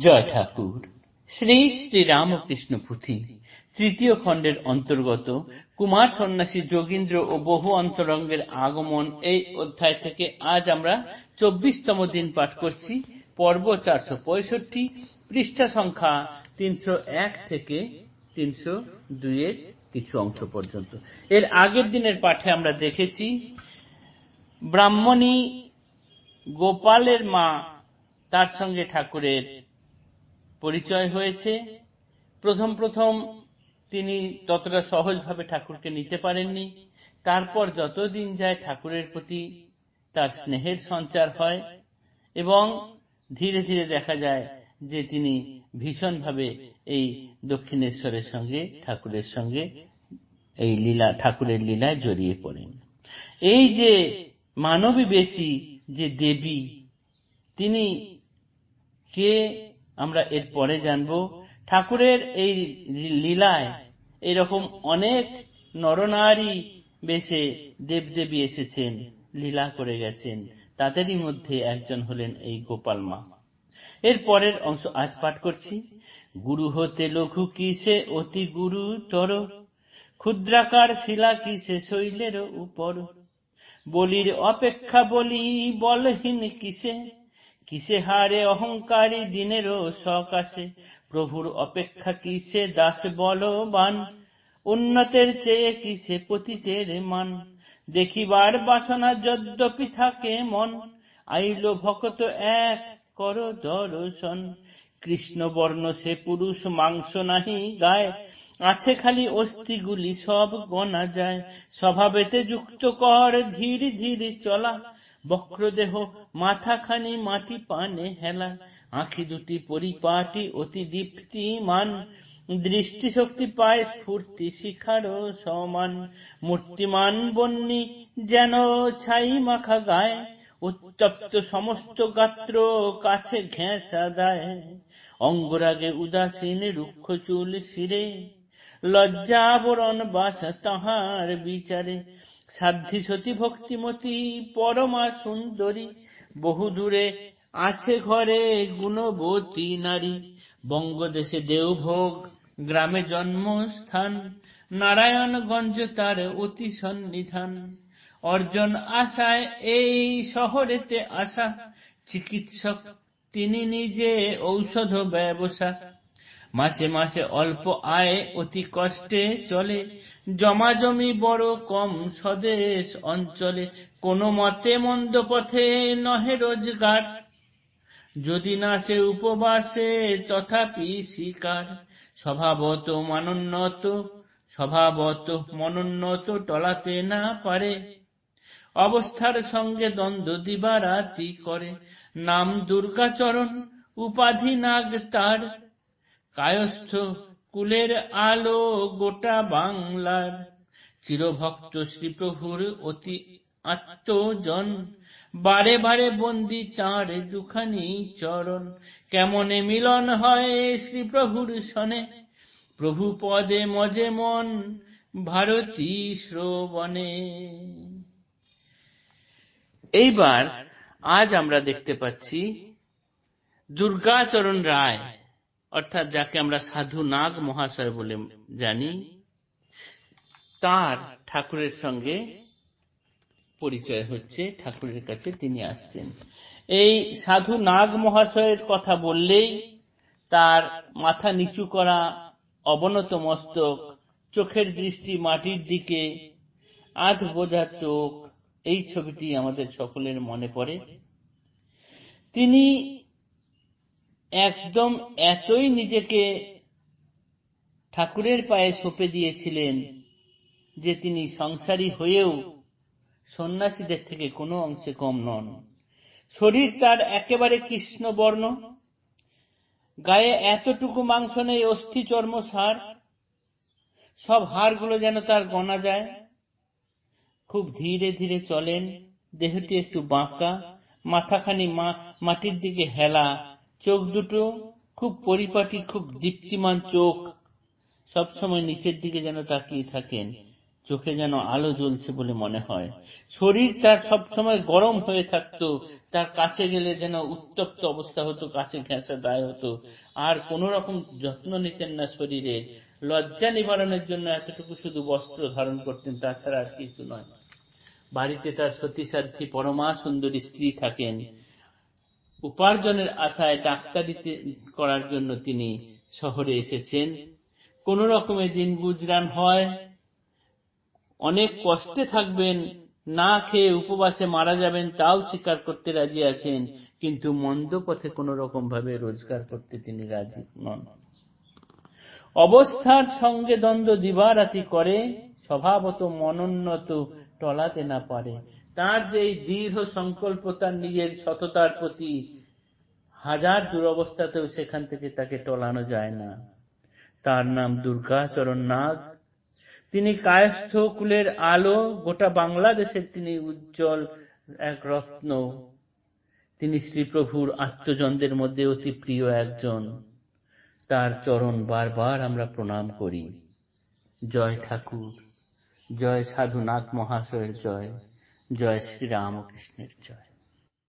জয় ঠাকুর শ্রী শ্রী রামকৃষ্ণ পুঁথি, তৃতীয় খণ্ডের অন্তর্গত, কুমার সন্ন্যাসী যোগীন্দ্র ও বহু অন্তরঙ্গের আগমন এই অধ্যায় থেকে আজ আমরা চব্বিশতম দিন পাঠ করছি, পর্ব চারশো পঁয়ষট্টি, পৃষ্ঠা সংখ্যা তিনশো এক থেকে তিনশো দুইয়ের কিছু অংশ পর্যন্ত। এর আগের দিনের পাঠে আমরা দেখেছি, ব্রাহ্মণী গোপালের মা তার সঙ্গে ঠাকুরের পরিচয় হয়েছে। প্রথম প্রথম তিনি ততটা সহজভাবে ঠাকুরকে নিতে পারেননি। তারপর যতদিন যায় ঠাকুরের প্রতি তার স্নেহের সঞ্চার হয় এবং ধীরে ধীরে দেখা যায় যে তিনি ভীষণভাবে এই দক্ষিণেশ্বরের সঙ্গে, ঠাকুরের সঙ্গে এই লীলা, ঠাকুরের লীলায় জড়িয়ে পড়েন। এই যে মানবী বেশি যে দেবী, তিনি কে আমরা এর পরে জানব ঠাকুরের এই লীলায় এরকম অনেক নরনারী বেশে দেবদেবী এসেছেন, লীলা করে গেছেন। তাদেরই মধ্যে একজন হলেন এই গোপাল মা। এর পরের অংশ আজ পাঠ করছি। গুরু হতে লঘু কিসে অতি গুরু তর, ক্ষুদ্রাকার শিলা কিসে শৈলের উপর। বলির অপেক্ষা বলি বলহীন কিসে কিসে হারে অহংকারী দিনেরও সকাশে? প্রভুর অপেক্ষা কিসে দাস বলবান? উন্নতের চেয়ে কিসে পতিতের মান? দেখিবার বাসনা যদ্যপি থাকে মন, আইল ভকত এক কর দর্শন। কৃষ্ণবর্ণ সে পুরুষ, মাংস নাহি গায়। আছে খালি অস্থিগুলি সব গনা যায়। স্বভাবেতে যুক্ত কর ধীর ধীর চলা। বক্রদেহ, মাথাখানি, মাটি পানে হেলা, আঁখি দুটি পরিপাটি, অতি দীপ্তিমান, দৃষ্টিশক্তি পায়, স্ফূর্তি শিখার সমান। মূর্তিমান বন্যি যেন ছাই মাখা গায়, উত্তপ্ত সমস্ত গাত্র কাছে ঘেঁষা দেয়। অঙ্গরাগে উদাসীন রুক্ষ চুল শিরে, লজ্জাবরণ বাস তাহার বিচারে। সাধ্যি সতী ভক্তিমতী, পরমা সুন্দরী, বহু দূরে আছে ঘরে গুণবতী নারী। বঙ্গদেশে দেওভোগ, গ্রামে জন্মস্থান, নারায়ণগঞ্জ তার অতি সন্নিধান। অর্জন আশায় এই শহরেতে আসা, চিকিৎসক তিনি নিজে ঔষধ ব্যবসা। মাসে মাসে অল্প আয় অতি কষ্টে চলে। জমা জমি বড় কম স্বদেশ অঞ্চলে, কোনো মতে মন্দ পথে নহে রোজগার। যদি না সে উপবাসে, তথাপি শিকার। স্বভাবত মানোন্নত, স্বভাবত মনোন্নত টলাতে না পারে। অবস্থার সঙ্গে দ্বন্দ্ব দিবারাতি করে। নাম দুর্গাচরণ, উপাধি নাগ তার। কায়স্থ কুলের আলো গোটা বাংলার। চিরভক্ত শ্রীপ্রভুর অতি আত্মজন। বারে বারে বন্দি তাঁর দুখানি চরণ। কেমনে মিলন হয় শ্রীপ্রভুর সনে? প্রভু পদে মজে মন ভারতী শ্রবণে। এইবার আজ আমরা দেখতে পাচ্ছি দুর্গাচরণ রায়। অর্থাৎ যাকে আমরা সাধু নাগ মহাশয় বলে জানি, তার ঠাকুরের সঙ্গে পরিচয় হচ্ছে, ঠাকুরের কাছে তিনি আসছেন। এই সাধু নাগ মহাশয়ের কথা বললেই তার মাথা নিচু করা অবনত মস্তক, চোখের দৃষ্টি মাটির দিকে, আধ বোঝা চোখ, এই ছবিটি আমাদের সকলের মনে পড়ে। তিনি একদম এতই নিজেকে ঠাকুরের পায়ে সঁপে দিয়েছিলেন যে তিনি সংসারী হয়েও সন্ন্যাসীদের থেকে কোনো অংশে কম নন। শরীর তার একেবারে কৃষ্ণবর্ণ। গায়ে এতটুকু মাংস নেই, অস্থি চর্ম সার। সব হাড়গুলো যেন তার গনা যায়। খুব ধীরে ধীরে চলেন, দেহটি একটু বাঁকা, মাথাখানি মাটির দিকে হেলা। চোখ দুটো খুব পরিপাটি, খুব দীপ্তিমান চোখ। সবসময় নিচের দিকে যেন তাকিয়ে থাকেন, চোখে যেন আলো জ্বলছে বলে মনে হয়। শরীর তার সবসময় গরম হয়ে থাকতো, তার কাছে গেলে যেন উত্তপ্ত অবস্থা হতো, কাছে ঘেঁষা দায় হতো। আর কোন রকম যত্ন নিতেন না শরীরের লজ্জা নিবারণের জন্য এতটুকু শুধু বস্ত্র ধারণ করতেন, তাছাড়া আর কিছু নয়। বাড়িতে তার সতীসাধ্যী পরমা সুন্দরী স্ত্রী থাকেন। উপার্জনের আশায় ডাক্তারিতে করার জন্য তিনি শহরে এসেছেন। কোন রকমে দিন গুজরান হয়, অনেক কষ্টে থাকবেন, না খেয়ে উপবাসে মারা যাবেন তাও স্বীকার করতে রাজি আছেন, কিন্তু মন্দ পথে কোন রকম ভাবে রোজগার করতে তিনি রাজি নন। অবস্থার সঙ্গে দ্বন্দ্ব দিবারাতি করে, স্বভাবত মনোন্নত টলাতে না পারে। তার যে এই দৃঢ় সংকল্প তার নিজের সততার প্রতি হাজার দুরবস্থাতেও সেখান থেকে তাকে টলানো যায় না। তার নাম দুর্গাচরণ নাগ। তিনি কায়স্থ কুলের আলো, গোটা বাংলাদেশের তিনি উজ্জ্বল এক রত্ন। তিনি শ্রীপ্রভুর আত্মজনদের মধ্যে অতি প্রিয় একজন। তার চরণ বারবার আমরা প্রণাম করি। জয় ঠাকুর, জয় সাধু সাধুনাথ মহাশয়ের জয়। জয় শ্রীরামকৃষ্ণের জয়